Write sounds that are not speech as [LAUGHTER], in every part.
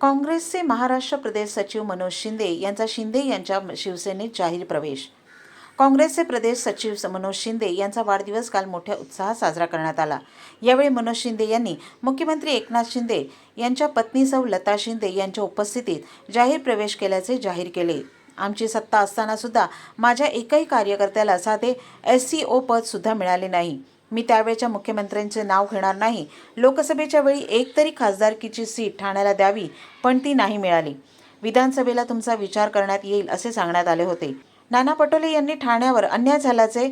काँग्रेसचे महाराष्ट्र प्रदेश सचिव मनोज शिंदे यांचा शिंदे यांच्या शिवसेनेत जाहीर प्रवेश. काँग्रेसचे प्रदेश सचिव मनोज शिंदे यांचा वाढदिवस काल मोठ्या उत्साहात साजरा करण्यात आला. यावेळी मनोज शिंदे यांनी मुख्यमंत्री एकनाथ शिंदे यांच्या पत्नी सौ लता शिंदे यांच्या उपस्थितीत जाहीर प्रवेश केल्याचे जाहीर केले. आमची सत्ता असताना सुद्धा माझ्या एकही कार्यकर्त्याला साधे एस सी ओ पद सुद्धा मिळाले नाही. मी त्यावेळच्या मुख्यमंत्र्यांचे नाव घेणार नाही. लोकसभेच्या वेळी एक तरी खासदारकीची सीट ठाण्याला द्यावी पण ती नाही मिळाली. विधानसभेला तुमचा विचार करण्यात येईल असे सांगण्यात आले होते. नाना पटोले यांनी ठाण्यावर अन्याय झाल्याचे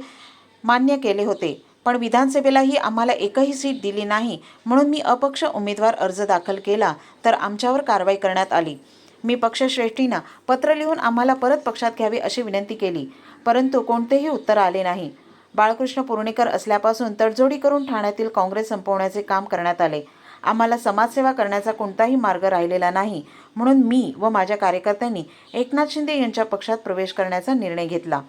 मान्य केले होते पण विधानसभेलाही आम्हाला एकही सीट दिली नाही म्हणून मी अपक्ष उमेदवार अर्ज दाखल केला तर आमच्यावर कारवाई करण्यात आली. मी पक्षश्रेष्ठींना पत्र लिहून आम्हाला परत पक्षात घ्यावी अशी विनंती केली. परंतु कोणतेही उत्तर आले नाही. बाळकृष्ण पुर्णेकर असल्यापासून तडजोडी करून ठाण्यातील काँग्रेस संपवण्याचे काम करण्यात आले. आम्हाला समाजसेवा करण्याचा कोणताही मार्ग राहिलेला नाही. म्हणून मी व माझ्या कार्यकर्त्यांनी एकनाथ शिंदे यांच्या पक्षात प्रवेश करण्याचा निर्णय घेतला.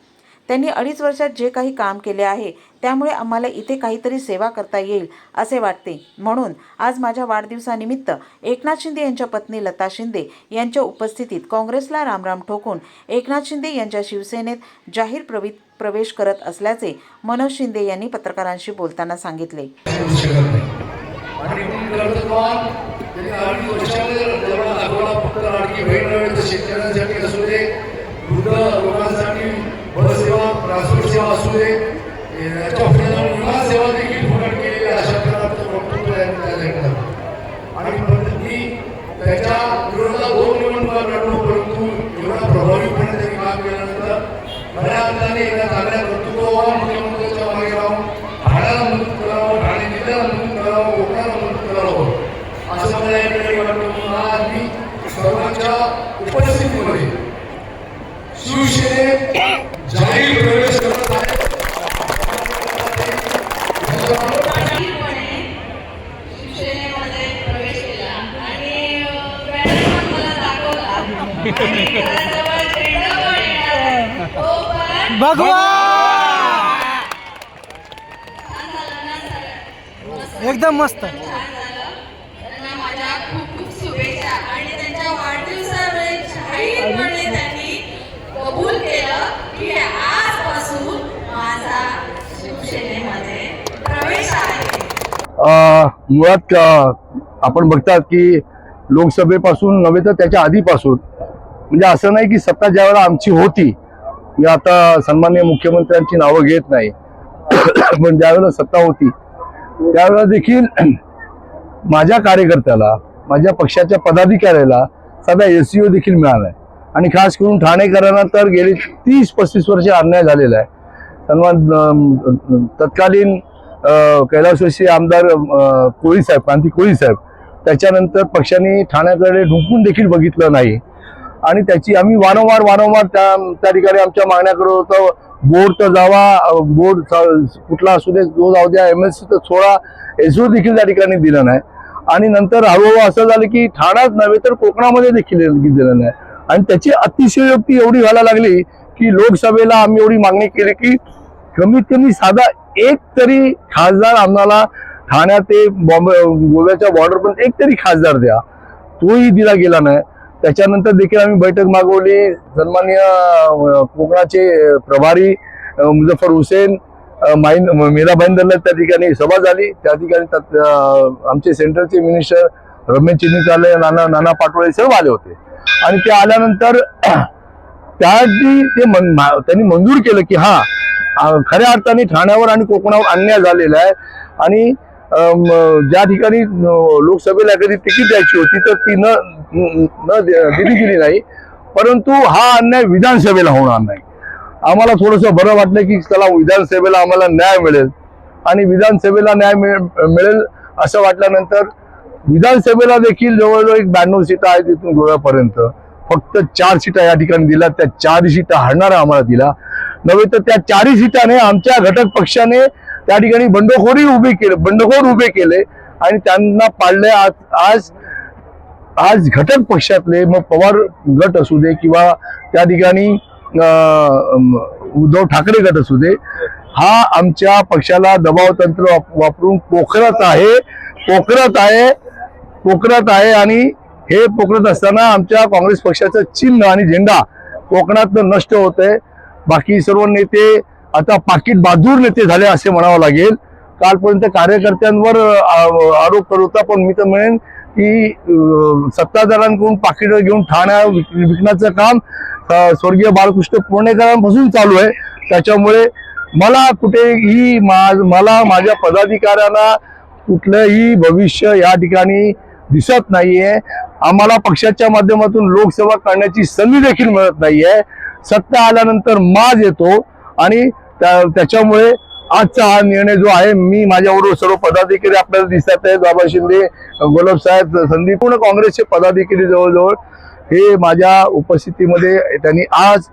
त्यांनी अडीच वर्षात जे काही काम केले आहे त्यामुळे आम्हाला इथे काहीतरी सेवा करता येईल असे वाटते. म्हणून आज माझ्या वाढदिवसानिमित्त एकनाथ शिंदे यांच्या पत्नी लता शिंदे यांच्या उपस्थितीत काँग्रेसला रामराम ठोकून एकनाथ शिंदे यांच्या शिवसेनेत जाहीर प्रवि प्रवेश करत असल्याचे मनोज शिंदे यांनी पत्रकारांशी बोलताना सांगितले. शेतकऱ्यांसाठी असू दे लोकांसाठी बस सेवा असू दे याच्यापुढे जाऊन विमान सेवा देखील फुकट केलेली अशा प्रकारचं वक्तव्य त्यांनी आणि मी त्याच्या विरोधात दोन निवडणुका लढलो परंतु एवढा प्रभावीपणे त्यांनी काम केल्यानंतर खऱ्या अर्थाने एका चांगल्या कर्तृत्वावर मुख्यमंत्र्यांच्या मागे राहून ठाण्याला मदत करावं ठाणे जिल्ह्याला मदत करावं कोकणाला मदत करावं असं मला या ठिकाणी वाटतं. म्हणून आज मी सर्वांच्या उपस्थितीमध्ये शिवसेने प्रवेश एकदम मस्त. मुळात आपण बघतात की लोकसभेपासून नव्हे तर त्याच्या आधीपासून म्हणजे असं नाही की सत्ता ज्यावेळेला आमची होती मी आता सन्मान्य मुख्यमंत्र्यांची नावं घेत नाही [COUGHS] पण ज्यावेळेला सत्ता होती त्यावेळेला देखील [COUGHS] माझ्या कार्यकर्त्याला माझ्या पक्षाच्या पदाधिकाऱ्याला साधा एस सी देखील मिळाला. आहे आणि खास करून ठाणेकरांना तर गेली तीस पस्तीस वर्ष अन्याय झालेला आहे. सन्मान तत्कालीन अ, कैलासवासी आमदार कोळी साहेब क्रांती कोळी साहेब त्याच्यानंतर पक्षाने ठाण्याकडे ढुंकून देखील बघितलं नाही. आणि त्याची आम्ही वारंवार वारंवार त्या त्या ठिकाणी आमच्या मागण्या करत होतो बोर्डचा जावा बोर्ड कुठला असू दे जो जाऊ द्या एम एस सी तर सोळा एस देखील त्या ठिकाणी दिला नाही. आणि नंतर हळूहळू असं झालं की ठाण्यात नव्हे तर कोकणामध्ये देखील दिलं नाही. आणि त्याची अतिशयोक्ती एवढी व्हायला लागली की लोकसभेला आम्ही एवढी मागणी केली की कमीत कमी साधा एक तरी खासदार आम्हाला ठाण्यात ते बॉम्बे गोव्याच्या बॉर्डर पण एक तरी खासदार द्या. तोही दिला गेला नाही. त्याच्यानंतर देखील आम्ही बैठक मागवली. सन्मान्य कोकणाचे प्रभारी मुझफ्फर हुसेन अं, माईन मीरा त्या ठिकाणी सभा झाली. त्या ठिकाणी आमचे सेंट्रलचे मिनिस्टर रमेश चिन्निकाले नाना नाना पाटोळे सर्व आले होते. आणि ते आल्यानंतर [CLEARS THROAT] त्याआधी ते मन- मा- त्यांनी मंजूर केलं की हा खऱ्या अर्थाने ठाण्यावर आणि कोकणावर अन्याय झालेला आहे. आणि ज्या ठिकाणी लोकसभेला एखादी तिकीट द्यायची होती तर ती न न- दिली गेली नाही. परंतु हा अन्याय विधानसभेला होणार नाही. आम्हाला थोडंसं बरं वाटलं की चला विधानसभेला आम्हाला न्याय मिळेल. आणि विधानसभेला न्याय मिळेल असं वाटल्यानंतर विधानसभेला देखील जवळजवळ एक ब्याण्णव सीटा आहेत तिथून गोव्यापर्यंत. फक्त चार सीटा या ठिकाणी दिल्या त्या चारही सीटा हरणारा आम्हाला दिला नव्हे तर त्या चारही सीटाने आमच्या घटक पक्षाने त्या ठिकाणी बंडखोरी उभे केले बंडखोर उभे केले आणि त्यांना पाळले. आज आज आज घटक पक्षातले मग पवार गट असू दे किंवा त्या ठिकाणी उद्धव ठाकरे गट असू दे हा आमच्या पक्षाला दबाव तंत्र वाप- वापरून पोखरत आहे पोखरत आहे पोखरत आहे आणि हे पोखरत असताना आमच्या काँग्रेस पक्षाचं चिन्ह आणि झेंडा कोकणात नष्ट होत आहे बाकी सर्व नेते आता पाकिट बहादूर नेते झाले असे म्हणावं लागेल. कालपर्यंत कार्यकर्त्यांवर आरोप करत होता पण मी तर म्हणेन की सत्ताधारांकडून सत्ताधाऱ्यांकडून पाकिट घेऊन ठाण्या विक- विकण्याचं काम स्वर्गीय बाळकृष्ण पुणेकरांपासून चालू आहे. त्याच्यामुळे मला कुठेही मा- मला माझ्या पदाधिकाऱ्यांना कुठलंही भविष्य या ठिकाणी दिसत नाहीये. आम्हाला पक्षाच्या माध्यमातून लोकसेवा करण्याची संधी देखील मिळत नाहीये. सत्ता आल्यानंतर माज येतो. आणि त्या- त्याच्यामुळे आजचा हा निर्णय जो आहे मी माझ्याबरोबर सर्व पदाधिकारी आपल्याला दिसत आहेत बाबा शिंदे गुलाब साहेब संदीप पूर्ण काँग्रेसचे पदाधिकारी जवळजवळ हे माझ्या उपस्थितीमध्ये त्यांनी आज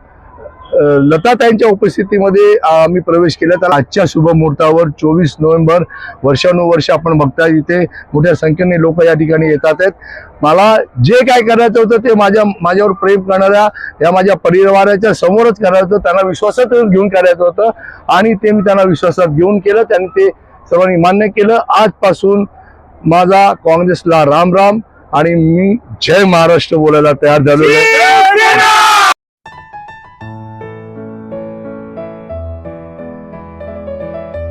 लताताईंच्या उपस्थितीमध्ये आम्ही प्रवेश केला. तर आजच्या शुभ मुहूर्तावर चोवीस नोव्हेंबर वर्षानुवर्ष आपण बघता इथे मोठ्या संख्येने लोक या ठिकाणी येतात आहेत. मला जे काय करायचं होतं ते माझ्या माझ्यावर प्रेम करणाऱ्या या माझ्या परिवाराच्या समोरच करायचं होतं. त्यांना विश्वासात घेऊन करायचं होतं आणि ते मी त्यांना विश्वासात घेऊन केलं. त्यांनी ते सर्वांनी मान्य केलं. आजपासून माझा काँग्रेसला राम राम आणि मी जय महाराष्ट्र बोलायला तयार झालो आहे.